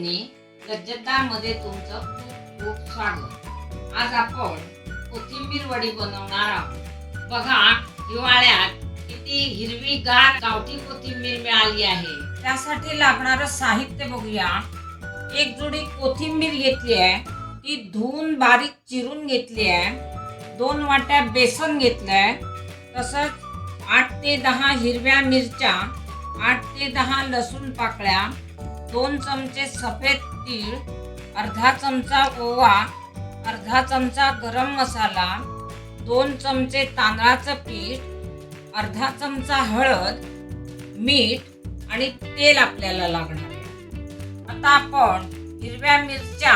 मैत्रिणी गज्जतामध्ये तुमचं खूप खूप स्वागत. आज आपण कोथिंबीर वडी बनवणार आहोत. बघा हिवाळ्यात किती हिरवीगार गावठी कोथिंबीर मिळाली आहे. त्यासाठी लागणारं साहित्य बघूया. एक जोडी कोथिंबीर घेतली आहे. ती धुवून बारीक चिरून घेतली आहे. दोन वाट्या बेसन घेतलंय तसंच आठ ते दहा हिरव्या मिरच्या आठ ते दहा लसूण पाकळ्या दोन चमचे सफेद तीळ अर्धा चमचा ओवा अर्धा चमचा गरम मसाला दोन चमचे तांदळाचं पीठ अर्धा चमचा हळद मीठ आणि तेल आपल्याला लागणार आता आपण हिरव्या मिरच्या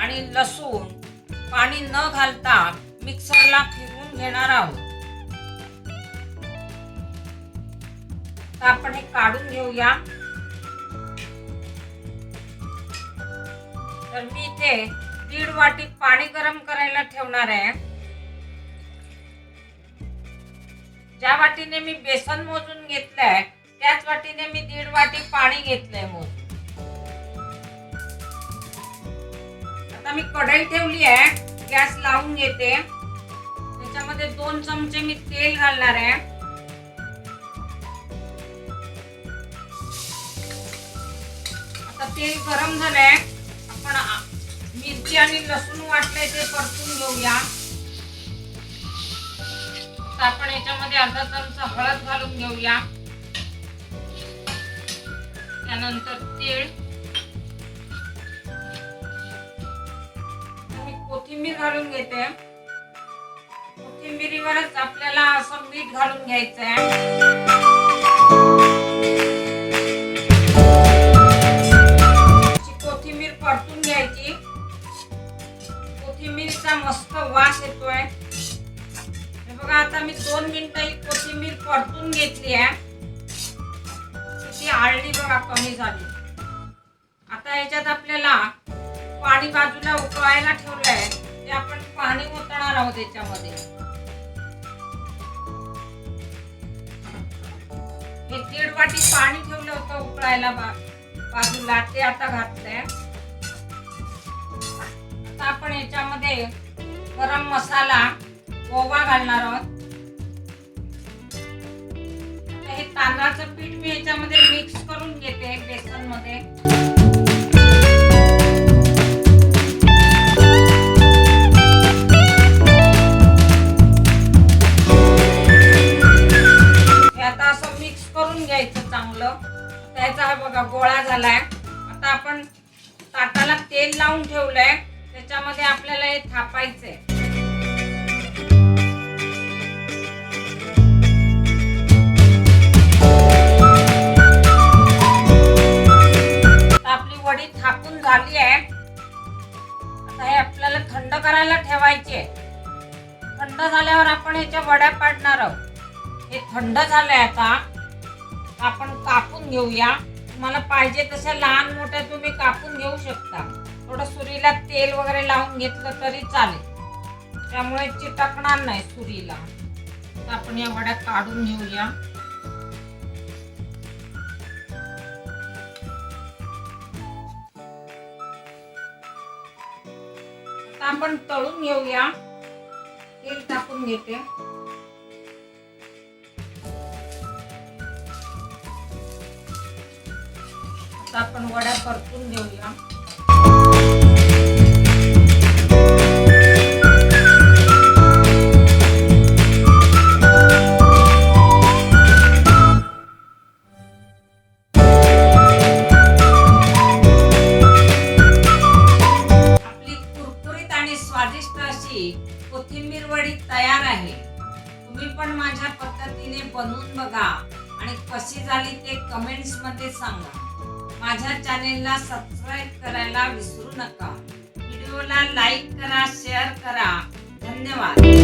आणि लसूण पाणी न घालता मिक्सरला फिरवून घेणार आहोत. आता आपण हे काढून घेऊया. तर मी इथे दीड वाटी पाणी गरम करायला ठेवणार आहे. ज्या वाटीने मी बेसन मोजून घेतलंय त्याच वाटीने मी दीड वाटी पाणी घेतलंय मोज आता मी कढई ठेवली आहे गॅस लावून घेते. त्याच्यामध्ये दोन चमचे मी तेल घालणार आहे. आता तेल गरम झालंय. आपण मिरची आणि लसूण वाटले ते परतून घेऊया. आपण याच्यामध्ये अर्धा चमचा हळद घालून घेऊया. त्यानंतर तीळ. मी कोथिंबीर घालून घेते. कोथिंबीरीवरच आपल्याला असं मीठ घालून घ्यायचं आहे परतून घेतली आहे. ती आळणी बघा कमी झाली. आता याच्यात आपल्याला पाणी बाजूला उकळायला ठेवलंय. ते आपण पाणी ओतणार आहोत याच्यामध्ये. हे दीड वाटी पाणी ठेवलं होतं उकळायला बा बाजूला. ते आता घातलंय. आता आपण याच्यामध्ये गरम मसाला ओवा घालणार आहोत. हे तांदळाचं पीठ मी याच्यामध्ये मिक्स करून घेते बेसनमध्ये आता असं मिक्स करून घ्यायचं चांगलं. त्याचा हा बघा गोळा झालाय. आता आपण ताटाला तेल लावून ठेवलंय. त्याच्यामध्ये आपल्याला हे थापायचंय. थंड झाल्यावर आपण ह्याच्या वड्या पाडणार आहोत. हे थंड झालंय आता. आपण कापून घेऊया. तुम्हाला पाहिजे तशा लहान मोठ्या तुम्ही कापून घेऊ शकता. थोडं सुरीला तेल वगैरे लावून घेतलं तरी चालेल. त्यामुळे चिटकणार नाही सुरीला. तर आपण या वड्या काढून घेऊया. आता आपण तळून घेऊया. तेल टाकून घेते. आता आपण वड्या परतून घेऊया. कोथिंबीर वडी तयार आहे. तुम्ही पण माझ्या पद्धतीने बनवून बघा आणि कशी झाली ते कमेंट्समध्ये सांगा. माझ्या चॅनेलला सबस्क्राईब करायला विसरू नका. व्हिडिओला लाईक करा शेअर करा. धन्यवाद.